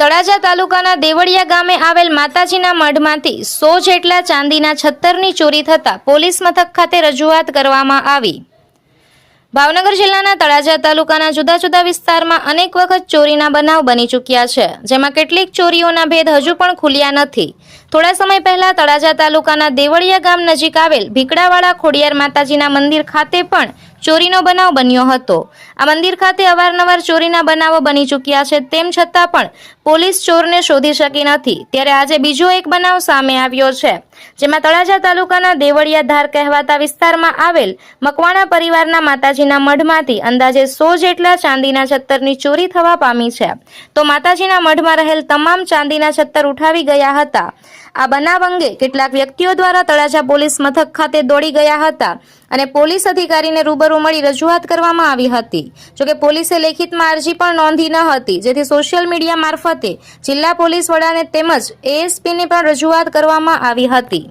તળાજા તાલુકાના દેવળિયા ગામે આવેલ માતાજીના મઢમાંથી સો જેટલા ચાંદીના છત્તરની ચોરી થતા પોલીસ મથક ખાતે રજૂઆત કરવામાં આવી. ભાવનગર જિલ્લાના તળાજા તાલુકાના જુદા જુદા વિસ્તારમાં અનેક વખત ચોરીના બનાવ બની ચૂક્યા છે, જેમાં કેટલીક ચોરીઓના ભેદ હજુ પણ ખુલ્યા નથી. થોડા સમય પહેલા તળાજા તાલુકાના દેવળિયા ગામ નજીક આવેલ ભીકડાવાળા ખોડિયાર માતાજીના મંદિર ખાતે પણ ચોરીનો બનાવ બન્યો હતો. આ મંદિર ખાતે અવારનવાર ચોરીના બનાવો બની ચૂક્યા છે. તેમ છતાં પણ પોલીસ ચોરને શોધી શકી નથી. ત્યારે આજે બીજો એક બનાવ સામે આવ્યો છે, જેમાં તળાજા તાલુકાના દેવળિયા ધાર કહેવાતા વિસ્તારમાં આવેલ મકવાણા પરિવારના માતાજીના મઢમાંથી અંદાજે સો જેટલા ચાંદીના છત્તરની ચોરી થવા પામી છે. તો માતાજીના મઢમાં રહેલ તમામ ચાંદીના છત્તર ઉઠાવી ગયા હતા. આ બનાવ અંગે કેટલાક વ્યક્તિઓ દ્વારા તળાજા પોલીસ મથક ખાતે દોડી ગયા હતા. અને પોલીસ અધિકારીને રૂબરૂ મળી રજૂઆત કરવામાં આવી હતી. જોકે પોલીસે લેખિતમાં અરજી પણ નોંધી ન હતી. જેથી સોશિયલ મીડિયા મારફતે જિલ્લા પોલીસ વડાને તેમજ એએસપીને પણ રજૂઆત કરવામાં આવી હતી.